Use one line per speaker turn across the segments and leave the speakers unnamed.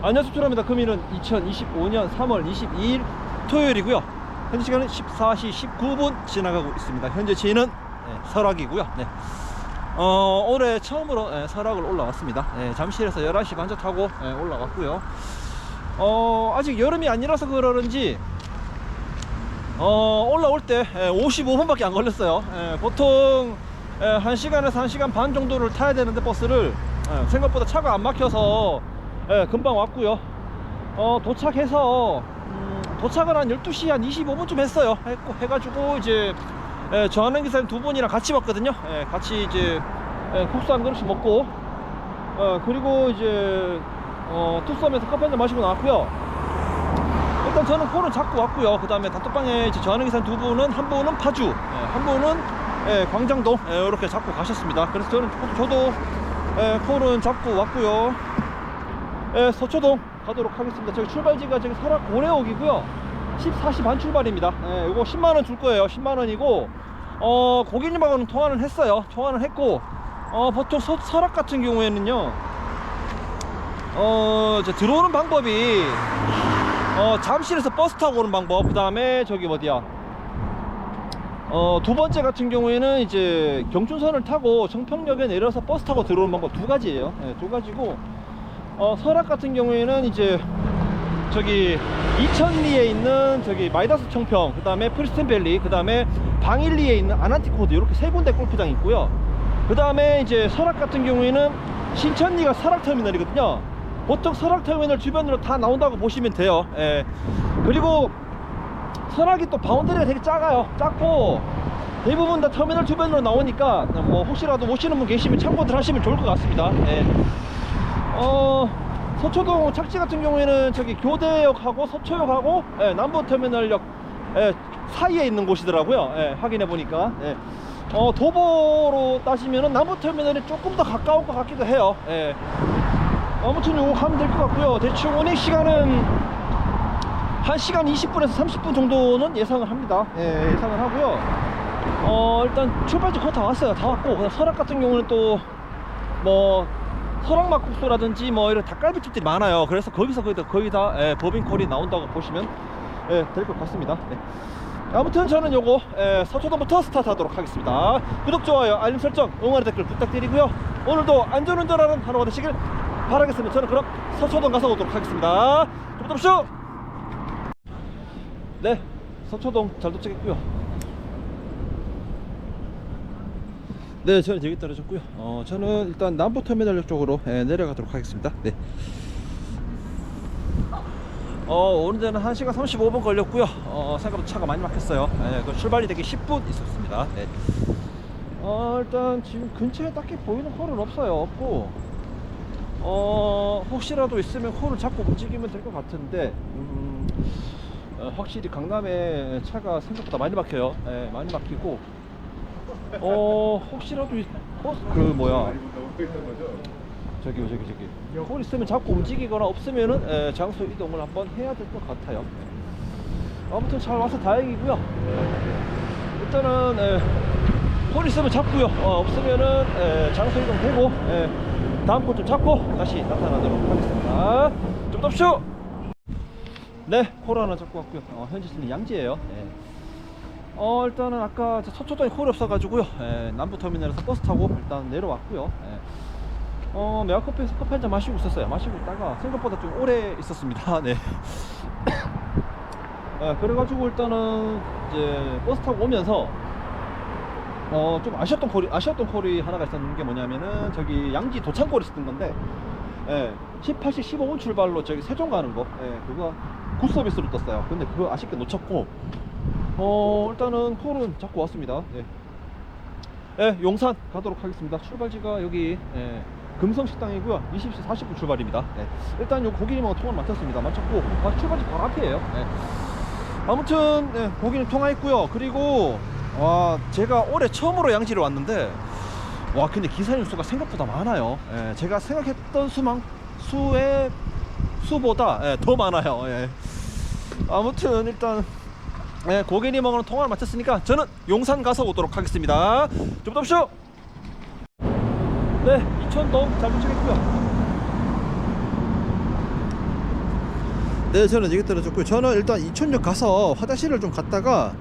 안녕하세요 투라입니다. 금일은 2025년 3월 22일 토요일이고요. 현재 시간은 14시 19분 지나가고 있습니다. 현재 지인은 네, 설악이고요. 네. 어, 올해 처음으로 예, 설악을 올라왔습니다. 예, 잠실에서 11시 반차 타고 예, 올라왔고요. 어, 아직 여름이 아니라서 그러는지 어, 올라올 때 55분밖에 안 걸렸어요. 예, 보통 예, 1시간에서 1시간 반 정도를 타야 되는데 버스를 예, 생각보다 차가 안 막혀서 예, 금방 왔고요. 어, 도착해서 음, 도착을 한 12시 한 25분쯤 했어요. 했고 해가지고 이제 예, 저 하는 기사님 두 분이랑 같이 왔거든요. 예, 같이 이제 예, 국수 한 그릇씩 먹고 어, 그리고 이제 어, 투썸에서 커피 한 잔 마시고 나왔고요. 일단 저는 콜은 잡고 왔고요. 그 다음에 단톡방에 저하는 기사 두 분은 한 분은 파주, 예, 한 분은 예, 광장동 예, 이렇게 잡고 가셨습니다. 그래서 저는 저도, 예, 콜은 잡고 왔고요. 예, 서초동 가도록 하겠습니다. 저기 출발지가 저기 설악 고래옥이고요. 14시 반 출발입니다. 예, 이거 10만 원 줄 거예요. 10만 원이고 어, 고객님하고는 통화는 했어요. 통화는 했고 어, 보통 서, 설악 같은 경우에는요. 어, 이제 들어오는 방법이 어, 잠실에서 버스 타고 오는 방법, 그 다음에 저기 어디야? 어, 두 번째 같은 경우에는 이제 경춘선을 타고 청평역에 내려서 버스 타고 들어오는 방법 두 가지예요. 네, 두 가지고, 어, 설악 같은 경우에는 이제 저기 이천리에 있는 저기 마이다스 청평, 그 다음에 프리스텐밸리, 그 다음에 방일리에 있는 아난티코드 이렇게 세 군데 골프장이 있고요. 그 다음에 이제 설악 같은 경우에는 신천리가 설악터미널이거든요. 보통 설악터미널 주변으로 다 나온다고 보시면 돼요. 예. 그리고 설악이 또 바운더리가 되게 작아요. 작고 대부분 다 터미널 주변으로 나오니까 뭐 혹시라도 오시는 분 계시면 참고들 하시면 좋을 것 같습니다. 예. 어, 서초동 착지 같은 경우에는 저기 교대역하고 서초역하고 예, 남부터미널역 예, 사이에 있는 곳이더라고요. 예, 확인해 보니까. 예. 어, 도보로 따지면은 남부터미널이 조금 더 가까울 것 같기도 해요. 예. 아무튼 요거 가면 될 것 같고요. 대충 운행 시간은 1시간 20분에서 30분 정도는 예상을 합니다. 예, 예상을 하고요. 어, 일단 출발지 거의 다 왔어요. 다 왔고, 그다음 설악 같은 경우는 또, 뭐, 설악 막국수라든지 뭐 이런 닭갈비집들이 많아요. 그래서 거기서 거의 다, 거의 다 예, 법인콜이 나온다고 보시면 예, 될 것 같습니다. 네. 아무튼 저는 요거 예, 서초동부터 스타트 하도록 하겠습니다. 구독, 좋아요, 알림 설정, 응원의 댓글 부탁드리고요. 오늘도 안전운전하는 하루가 되시길 바라겠습니다. 저는 그럼 서초동 가서 오도록 하겠습니다. 좀 더쇼 네, 서초동 잘 도착했고요. 네, 저는 여기 떨어졌고요. 어, 저는 일단 남부터미널역 쪽으로 예, 내려가도록 하겠습니다. 네. 어, 오는 데는 1시간 35분 걸렸고요. 어, 생각보다 차가 많이 막혔어요. 예, 그 출발이 되기 10분 있었습니다. 네. 어, 일단 지금 근처에 딱히 보이는 콜은 없어요. 없고, 어, 혹시라도 있으면 콜을 잡고 움직이면 될 것 같은데, 음, 어, 확실히 강남에 차가 생각보다 많이 막혀요. 예, 많이 막히고, 어, 혹시라도, 그, 뭐야. 저기, 저기, 저기. 콜 있으면 잡고 움직이거나 없으면은, 예, 장소 이동을 한번 해야 될 것 같아요. 아무튼 잘 와서 다행이고요. 일단은, 예, 콜 있으면 잡고요. 어, 없으면은, 예, 장소 이동 되고, 예, 다음 콜좀 잡고 다시 나타나도록 하겠습니다. 좀 덥쇼! 네, 콜 하나 잡고 왔고요. 어, 현재 시는 양지예요. 예. 어 일단은 아까 저 서초동에 콜이 없어가지고요. 예, 남부터미널에서 버스 타고 일단 내려왔고요. 예. 어 메가커피에서 커피 한 잔 마시고 있었어요. 마시고 있다가 생각보다 좀 오래 있었습니다. 네. 예, 그래가지고 일단은 이제 버스 타고 오면서 어 좀 아쉬웠던 콜이 아쉬웠던 콜이 하나가 있었는 게 뭐냐면은 저기 양지 도창골이 있었던 건데 예, 18시 15분 출발로 저기 세종 가는 거 예, 그거 굿 서비스로 떴어요. 근데 그거 아쉽게 놓쳤고 어 일단은 콜은 잡고 왔습니다. 네. 예, 용산 가도록 하겠습니다. 출발지가 여기 예, 금성식당이고요. 20시 40분 출발입니다. 네. 일단 요 고객님하고 통화를 마쳤습니다. 마쳤고 바- 출발지 바로 앞이에요. 네. 아무튼 예, 고객님 통화했고요. 그리고 와 제가 올해 처음으로 양지를 왔는데 와 근데 기사님 수가 생각보다 많아요. 예, 제가 생각했던 수만 수의 수보다 예, 더 많아요. 예. 아무튼 일단 예, 고객님하고는 통화를 마쳤으니까 저는 용산 가서 오도록 하겠습니다. 좀 덥쇼. 네, 이천동 잘 도착했고요. 네, 저는 얘기 들어줬고요. 저는 일단 이천역 가서 화장실을 좀 갔다가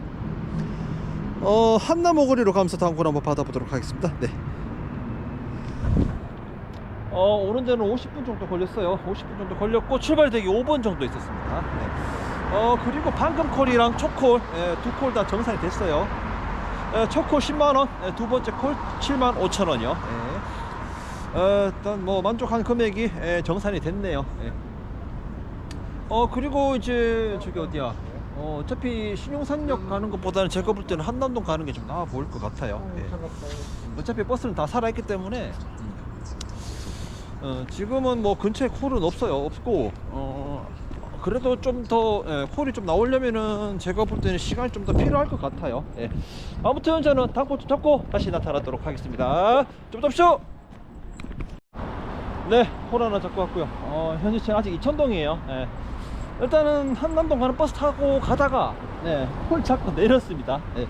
어 한나모거리로 가면서 다음 걸 한번 받아보도록 하겠습니다. 네. 어 오는 데는 50분 정도 걸렸어요. 50분 정도 걸렸고 출발 대기 5분 정도 있었습니다. 네. 어 그리고 방금 콜이랑 초콜 예, 두콜 다 정산이 됐어요. 예, 초콜 10만 원, 예, 두 번째 콜 7만 5천 원이요. 예. 어, 일단 뭐 만족한 금액이 예, 정산이 됐네요. 예. 어 그리고 이제 저기 어디야? 어, 어차피 신용산역 가는 것보다는 제가 볼 때는 한남동 가는 게 좀 나아 보일 것 같아요. 예. 어차피 버스는 다 살아있기 때문에 어, 지금은 뭐 근처에 콜은 없어요. 없고 어, 그래도 좀더 콜이 좀 나오려면은 제가 볼 때는 시간이 좀 더 필요할 것 같아요. 예. 아무튼 저는 좀 잡고 다시 나타나도록 하겠습니다. 좀 덥쇼. 네, 콜 하나 잡고 왔고요. 어, 현재 아직 이천동이에요. 예. 일단은 한남동 가는 버스 타고 가다가 네, 콜 잡고 내렸습니다. 네.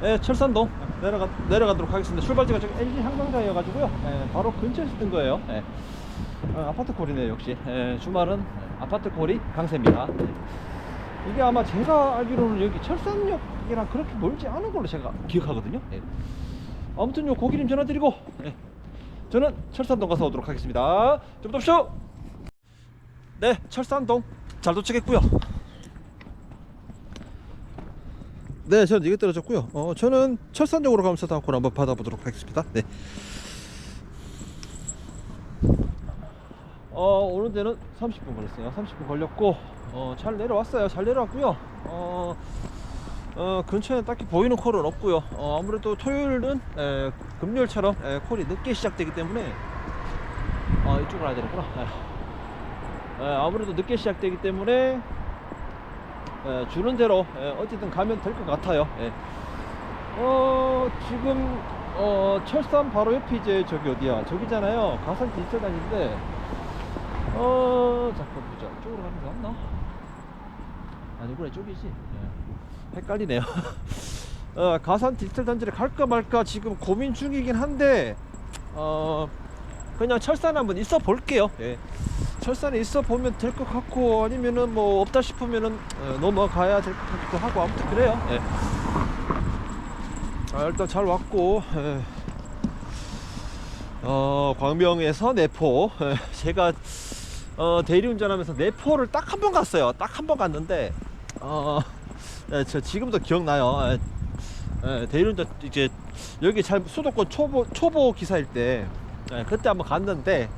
네, 철산동 내려가 내려가도록 하겠습니다. 출발지가 저기 LG 한강가여가지고요. 네, 바로 근처에서 뜬 거예요. 네. 어, 아파트 콜이네요, 역시. 네, 주말은 아파트 콜이 강세입니다. 네. 이게 아마 제가 알기로는 여기 철산역이랑 그렇게 멀지 않은 걸로 제가 기억하거든요. 네. 아무튼 요 고기림 전화드리고 네. 저는 철산동 가서 오도록 하겠습니다. 좀 덥쇼. 네, 철산동 잘 도착했고요. 네, 저는 이게 떨어졌고요. 어, 저는 철산역으로 가면서 콜 한번 받아보도록 하겠습니다. 네. 어, 오는 데는 30분 걸렸어요. 30분 걸렸고, 어, 잘 내려왔어요. 잘 내려왔고요. 어, 어, 근처에 딱히 보이는 콜은 없고요. 어, 아무래도 토요일은 에, 금요일처럼 에, 콜이 늦게 시작되기 때문에 아, 이쪽으로 가야 되는구나. 에. 에, 아무래도 늦게 시작되기 때문에 에, 주는 대로 에, 어쨌든 가면 될 것 같아요. 예. 어 지금 어 철산 바로 옆이 이제 저기 어디야 저기잖아요. 가산 디지털 단지인데 어 잠깐 보자. 이쪽으로 가는 게 맞나? 아니구나 이쪽이지. 예. 헷갈리네요. 어, 가산 디지털 단지를 갈까 말까 지금 고민 중이긴 한데 어 그냥 철산 한번 있어 볼게요. 예. 철산에 있어 보면 될 것 같고 아니면은 뭐 없다 싶으면은 어, 넘어가야 될 것 같기도 하고 아무튼 그래요. 예. 아, 일단 잘 왔고 예. 어, 광명에서 내포 예, 제가 어, 대리운전하면서 내포를 딱 한 번 갔어요. 딱 한 번 갔는데 어, 예, 저 지금도 기억나요. 예, 예, 대리운전 이제 여기 잘 수도권 초보 초보 기사일 때 예, 그때 한번 갔는데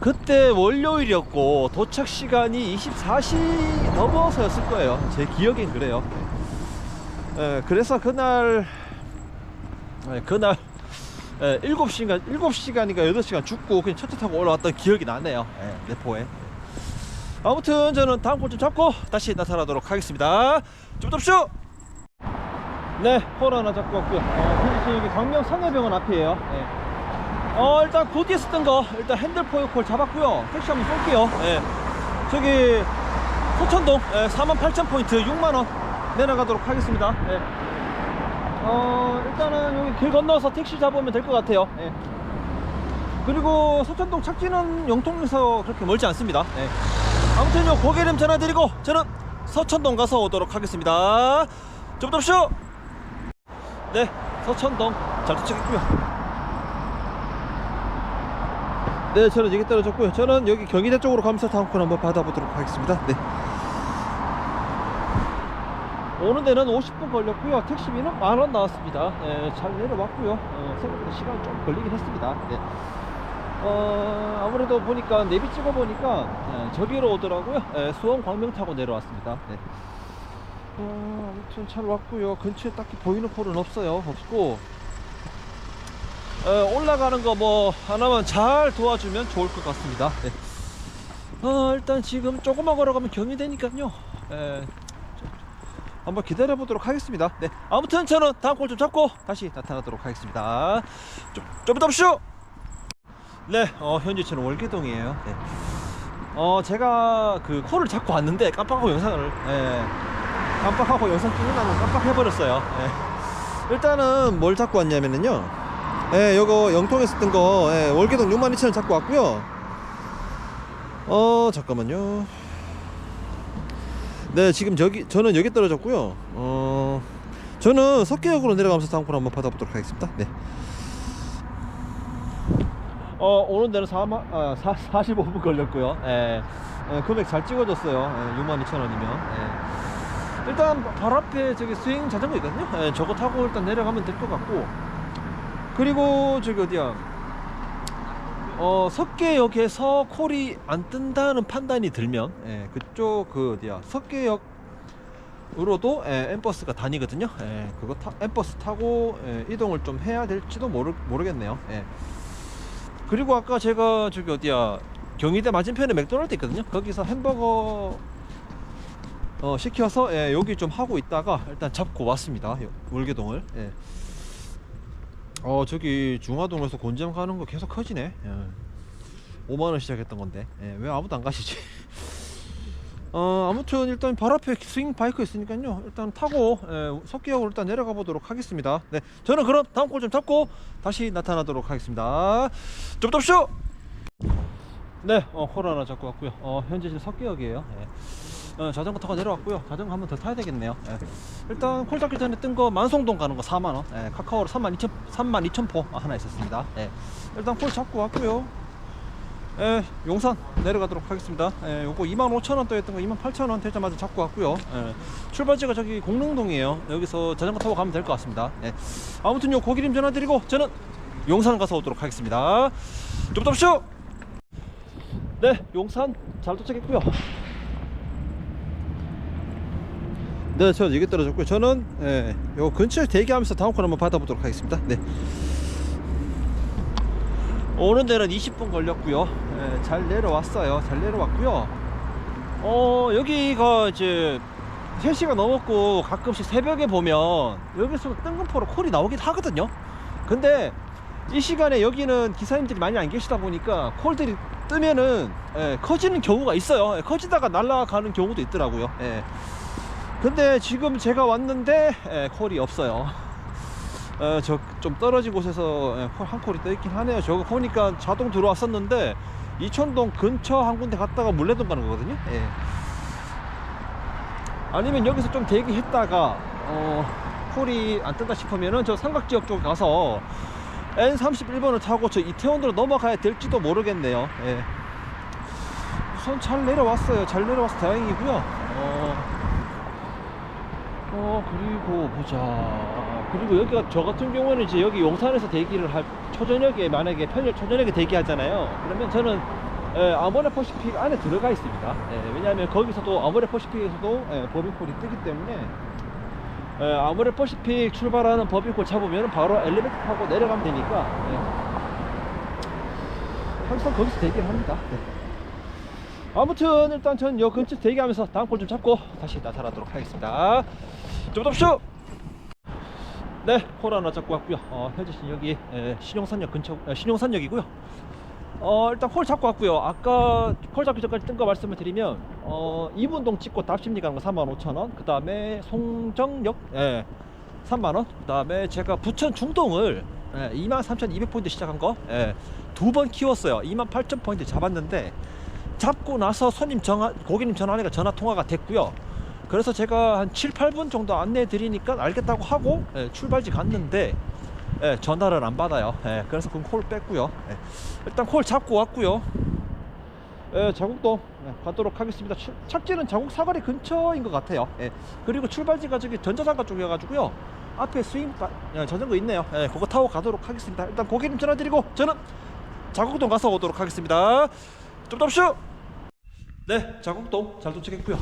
그때 월요일이었고 도착 시간이 24시 넘어서였을 거예요. 제 기억엔 그래요. 예, 그래서 그날 예, 그날 예, 7시간 7시간인가 8시간 죽고 그냥 첫차 타고 올라왔던 기억이 나네요. 예, 내포에. 아무튼 저는 다음 골 좀 잡고 다시 나타나도록 하겠습니다. 좀 덥쇼! 네, 콜 하나 잡고 왔고요. 어, 현재 여기 광명 상해병원 앞이에요. 예. 어 일단 곧에 쓰던 거 일단 핸들포유 콜 잡았고요 택시 한번 쏠게요 예. 저기 서천동 예, 48,000포인트 6만원 내려가도록 하겠습니다 예. 어 일단은 여기 길 건너서 택시 잡으면 될 것 같아요 예. 그리고 서천동 착지는 영통에서 그렇게 멀지 않습니다 예. 아무튼 요 고개름 전화드리고 저는 서천동 가서 오도록 하겠습니다 좀 덥쇼 네 서천동 잘 도착했고요 네, 저는 여기 떨어졌고요. 저는 여기 경희대 쪽으로 가면서 다음 건 한번 받아보도록 하겠습니다. 네. 오는 데는 50분 걸렸고요. 택시비는 만 원 나왔습니다. 네, 잘 내려왔고요. 어, 생각보다 시간 좀 걸리긴 했습니다. 네. 어, 아무래도 보니까 내비 찍어 보니까 네, 저기로 오더라고요. 네, 수원 광명 타고 내려왔습니다. 네. 어, 아무튼 잘 왔고요. 근처에 딱히 보이는 폴은 없어요. 없고 어, 올라가는 거 뭐 하나만 잘 도와주면 좋을 것 같습니다. 네. 어, 일단 지금 조금만 걸어가면 경이 되니까요. 에, 저- 한번 기다려 보도록 하겠습니다. 네. 아무튼 저는 다음 골 좀 잡고 다시 나타나도록 하겠습니다. 좀, 좀 이따 오시오! 네, 어, 현재 저는 월계동이에요. 네. 어, 제가 그 콜을 잡고 왔는데 깜빡하고 영상을, 예, 깜빡하고 영상 찍으려고 깜빡해버렸어요. 예. 일단은 뭘 잡고 왔냐면은요. 예, 요거 영통에서 뜬 거, 예, 월계동 62,000원 잡고 왔고요. 어 잠깐만요. 네 지금 저기 저는 여기 떨어졌고요. 어 저는 석계역으로 내려가면서 콜 한번 받아보도록 하겠습니다. 네. 어 오는 데는 4만 아, 4, 45분 걸렸고요. 예. 예, 금액 잘 찍어줬어요. 예, 6만 2천 원이면. 예. 일단 바로 앞에 저기 스윙 자전거 있거든요. 예, 저거 타고 일단 내려가면 될 것 같고. 그리고 저기 어디야? 어 석계역에서 콜이 안 뜬다는 판단이 들면 예, 그쪽 그 어디야 석계역 으로도 예, 엠버스가 다니거든요. 예, 그거 타, 엠버스 타고 예, 이동을 좀 해야 될지도 모르 모르겠네요. 예. 그리고 아까 제가 저기 어디야 경희대 맞은편에 맥도날드 있거든요. 거기서 햄버거 어, 시켜서 예, 여기 좀 하고 있다가 일단 잡고 왔습니다. 요- 월계동을. 예. 어 저기 중화동에서 곤지암 가는 거 계속 커지네. 예. 5만 원 시작했던 건데 예, 왜 아무도 안 가시지? 어 아무튼 일단 바로 앞에 스윙 바이크 있으니까요. 일단 타고 예, 석기역으로 일단 내려가 보도록 하겠습니다. 네, 저는 그럼 다음 꼴좀 잡고 다시 나타나도록 하겠습니다. 좀 덥쇼. 네, 어, 콜 하나 잡고 왔고요. 어, 현재 지금 석기역이에요. 예. 어, 자전거 타고 내려왔고요. 자전거 한 번 더 타야 되겠네요. 예. 일단 콜 잡기 전에 뜬 거 만송동 가는 거 4만 원. 예, 카카오로 3만 2천 3만 2천 포 하나 있었습니다. 예. 일단 콜 잡고 왔고요. 예, 용산 내려가도록 하겠습니다. 예, 요거 2만 5천 원 떠있던 거 2만 8천 원 되자마자 잡고 왔고요. 예, 출발지가 저기 공릉동이에요. 여기서 자전거 타고 가면 될 것 같습니다. 예. 아무튼 요 고기림 전화드리고 저는 용산 가서 오도록 하겠습니다. 좀 덥쇼. 네, 용산 잘 도착했고요. 네, 저 여기 떨어졌고요. 저는 예, 요 근처에 대기하면서 다음 콜 한번 받아보도록 하겠습니다. 네. 오는 데는 20분 걸렸고요. 예, 잘 내려왔어요. 잘 내려왔고요. 어, 여기가 이제 3시가 넘었고 가끔씩 새벽에 보면 여기서 뜬금포로 콜이 나오긴 하거든요. 근데 이 시간에 여기는 기사님들이 많이 안 계시다 보니까 콜들이 뜨면은 예, 커지는 경우가 있어요. 예, 커지다가 날아가는 경우도 있더라고요. 예. 근데 지금 제가 왔는데 예, 콜이 없어요. 어, 저좀 떨어진 곳에서 예, 콜 한 콜이 떠 있긴 하네요. 저거 보니까 자동 들어왔었는데 이촌동 근처 한 군데 갔다가 물레동 가는 거거든요. 예. 아니면 여기서 좀 대기했다가 어, 콜이 안 뜬다 싶으면은 저 삼각지역 쪽 가서 N31번을 타고 저 이태원으로 넘어가야 될지도 모르겠네요. 예. 우선 잘 내려왔어요. 잘 내려와서 다행이고요. 어, 어 그리고 보자. 그리고 여기가 저 같은 경우는 이제 여기 용산에서 대기를 할 초저녁에 만약에 평일 초저녁에 대기하잖아요. 그러면 저는 예, 아모레 퍼시픽 안에 들어가 있습니다. 예, 왜냐하면 거기서도 아모레 퍼시픽에서도 예, 법인콜이 뜨기 때문에 예, 아모레 퍼시픽 출발하는 법인콜 잡으면 바로 엘리베이터 타고 내려가면 되니까 예. 항상 거기서 대기를 합니다. 네. 아무튼 일단 전 여 근처 대기하면서 다음 콜좀 잡고 다시 나타나도록 하겠습니다. 좀 덥쇼! 네, 콜 하나 잡고 왔고요. 어, 현재 여기 에, 신용산역 근처, 에, 신용산역이고요. 어, 일단 콜 잡고 왔고요. 아까 콜 잡기 전까지 뜬 거 말씀을 드리면 어, 이분동 찍고 답심리 가는 거 35,000원. 그 다음에 송정역 예, 3만원. 그 다음에 제가 부천 중동을 예, 23,200포인트 시작한 거 예, 두 번 키웠어요. 28,000포인트 잡았는데 잡고 나서 손님 전화, 고객님 전화하니까 전화 통화가 됐고요. 그래서 제가 한 7, 8분 정도 안내해 드리니까 알겠다고 하고 예, 출발지 갔는데 예, 전화를 안 받아요. 예, 그래서 그콜 뺐고요. 예, 일단 콜 잡고 왔고요. 예, 자국도 예, 가도록 하겠습니다. 출- 착지는 자국 사거리 근처인 것 같아요. 예, 그리고 출발지가 저기 전자상가 쪽이어가지고요. 앞에 스윙 바- 예, 자전거 있네요. 예, 그거 타고 가도록 하겠습니다. 일단 고객님 전화 드리고 저는 자국동 가서 오도록 하겠습니다. 좀 덥쇼! 네, 자국동 잘 도착했고요.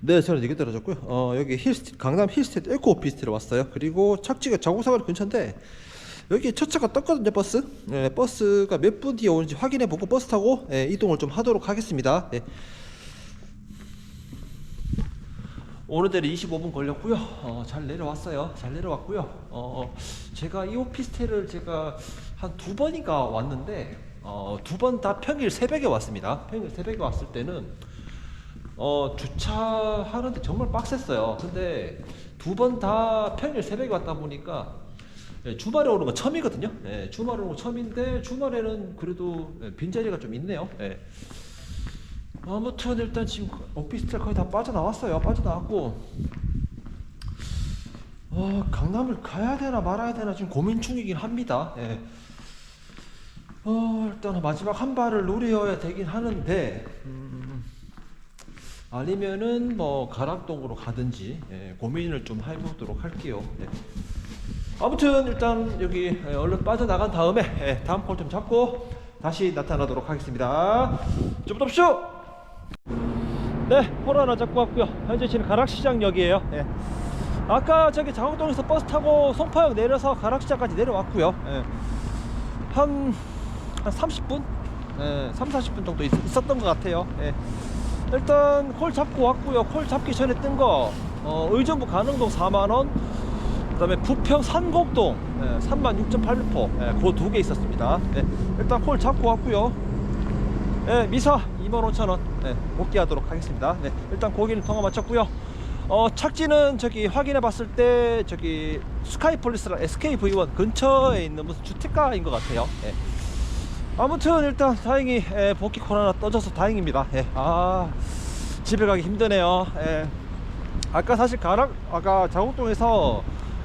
네, 저는 여기 떨어졌고요. 어, 여기 힐스트, 강남 힐스테이트 에코 오피스텔에 왔어요. 그리고 착지가 자국사거리 근처인데 여기 첫 차가 떴거든요, 버스. 네, 버스가 몇 분 뒤에 오는지 확인해 보고 버스 타고 예, 이동을 좀 하도록 하겠습니다. 예. 데는 25분 걸렸고요. 어, 잘 내려왔어요. 잘 내려왔고요. 어, 제가 이 오피스텔을 제가 한 두 번인가 왔는데 어, 두 번 다 평일 새벽에 왔습니다. 평일 새벽에 왔을 때는 어, 주차하는데 정말 빡셌어요. 근데 두 번 다 평일 새벽에 왔다 보니까 예, 주말에 오는 건 처음이거든요. 예, 주말에 오는 건 처음인데 주말에는 그래도 예, 빈자리가 좀 있네요. 예. 아무튼 일단 지금 오피스텔 거의 다 빠져나왔어요. 빠져나왔고 어, 강남을 가야 되나 말아야 되나 지금 고민 중이긴 합니다. 예. 어, 일단 마지막 한 발을 노려야 되긴 하는데 음, 아니면은 뭐 가락동으로 가든지 예, 고민을 좀 해보도록 할게요. 예. 아무튼 일단 여기 예, 얼른 빠져나간 다음에 예, 다음 콜 좀 잡고 다시 나타나도록 하겠습니다. 좀 덥쇼! 네, 콜 하나 잡고 왔고요. 현재 지금 가락시장역이에요. 예. 아까 저기 장흥동에서 버스 타고 송파역 내려서 가락시장까지 내려왔고요. 예. 한, 한 30분? 예, 3, 40분 정도 있, 었던것 같아요. 예. 일단 콜 잡고 왔고요. 콜 잡기 전에 뜬 거, 어, 의정부 가능동 4만원, 그 다음에 부평 산곡동 예, 36,800포 예, 그두 개 있었습니다. 예, 일단 콜 잡고 왔고요. 예, 미사 25,000원 예, 복귀하도록 하겠습니다. 네, 일단 고기는 통화 마쳤고요. 어, 착지는 저기 확인해 봤을 때 저기 스카이폴리스랑 SKV1 근처에 있는 무슨 주택가인 것 같아요. 예. 아무튼 일단 다행히 예, 복귀 콜 하나 떠져서 다행입니다. 예. 아 집에 가기 힘드네요. 예. 아까 사실 가락 아까 자곡동에서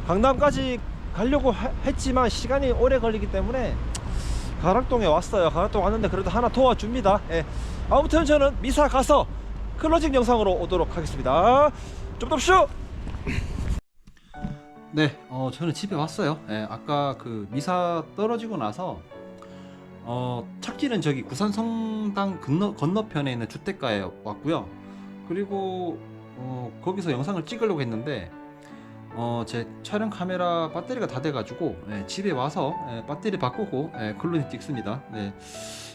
강남까지 가려고 하- 했지만 시간이 오래 걸리기 때문에 가락동에 왔어요. 가락동 왔는데 그래도 하나 도와줍니다. 예. 아무튼 저는 미사 가서 클로징 영상으로 오도록 하겠습니다. 좀 덥쇼! 네, 어, 저는 집에 왔어요. 예, 아까 그 미사 떨어지고 나서 어, 착지는 저기 구산 성당 건너, 건너편에 있는 주택가에 왔고요. 그리고 어, 거기서 영상을 찍으려고 했는데 어, 제 촬영 카메라 배터리가 다 돼가지고 예, 집에 와서 예, 배터리 바꾸고 예, 클로징 찍습니다. 네.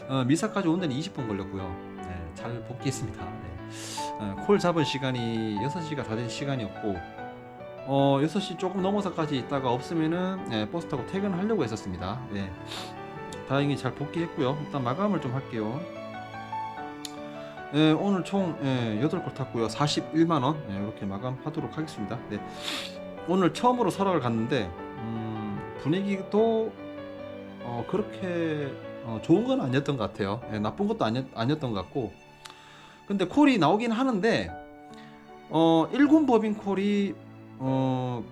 어, 미사까지 온 데는 20분 걸렸고요. 네, 잘 복귀했습니다. 네. 어, 콜 잡은 시간이 6시가 다 된 시간이었고 어, 6시 조금 넘어서까지 있다가 없으면은 예, 버스 타고 퇴근을 하려고 했었습니다. 네. 다행히 잘 복귀했고요. 일단 마감을 좀 할게요. 예, 오늘 총 예, 8골 탔고요. 41만원 예, 이렇게 마감하도록 하겠습니다. 네. 오늘 처음으로 설악을 갔는데 음, 분위기도 어, 그렇게 어, 좋은 건 아니었던 것 같아요. 예, 나쁜 것도 아니, 아니었던 것 같고 근데 콜이 나오긴 하는데 어, 1군 법인 콜이 어,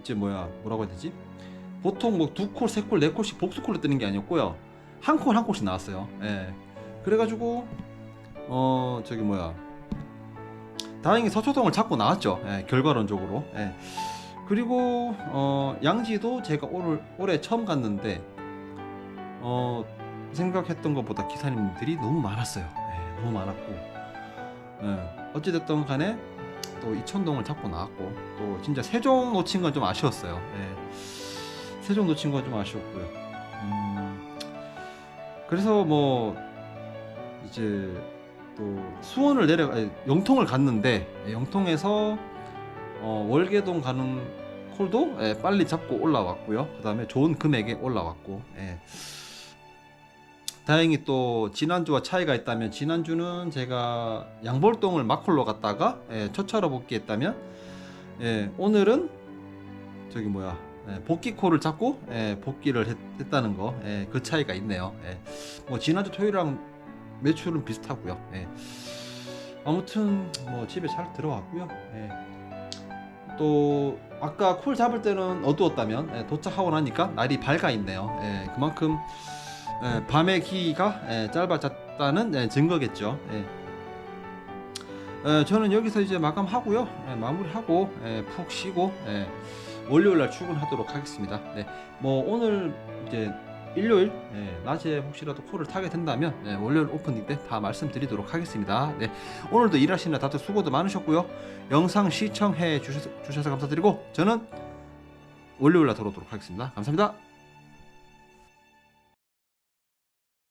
이제 뭐야 뭐라고 해야 되지? 보통 뭐 두 콜, 세 콜, 네 콜씩 복수 콜로 뜨는 게 아니었고요. 한 콜 한 콜씩 나왔어요. 예. 그래가지고 어 저기 뭐야 다행히 서초동을 잡고 나왔죠. 예, 결과론적으로. 예. 그리고 어 양지도 제가 올 올해 처음 갔는데 어 생각했던 것보다 기사님들이 너무 많았어요. 예, 너무 많았고 예, 어찌됐든 간에 또 이천동을 잡고 나왔고 또 진짜 세종 놓친 건 좀 아쉬웠어요. 예. 세종 놓친 건 좀 아쉬웠고요. 음, 그래서 뭐 이제 또 수원을 내려 아니, 영통을 갔는데 예, 영통에서 어, 월계동 가는 콜도 예, 빨리 잡고 올라왔고요. 그 다음에 좋은 금액에 올라왔고 예. 다행히 또 지난주와 차이가 있다면 지난주는 제가 양볼동을 마콜로 갔다가 예, 첫차로 복귀했다면 예, 오늘은 저기 뭐야 예, 복귀 콜을 잡고 예, 복귀를 했, 다는 거, 예, 그 차이가 있네요. 예. 뭐 지난주 토요일이랑 매출은 비슷하고요. 예. 아무튼 뭐 집에 잘 들어왔고요. 예. 또 아까 콜 잡을 때는 어두웠다면 예, 도착하고 나니까 날이 밝아 있네요. 예, 그만큼 예, 밤의 기가 예, 짧아졌다는 예, 증거겠죠. 예. 예, 저는 여기서 이제 마감하고요. 예, 마무리하고 예, 푹 쉬고 예, 월요일 날 출근하도록 하겠습니다. 네, 뭐 오늘 이제 일요일 예, 낮에 혹시라도 콜을 타게 된다면 예, 월요일 오프닝 때 다 말씀드리도록 하겠습니다. 네, 오늘도 일하시는 다들 수고도 많으셨고요. 영상 시청해 주셔서, 주셔서 감사드리고 저는 월요일 날 돌아오도록 하겠습니다. 감사합니다.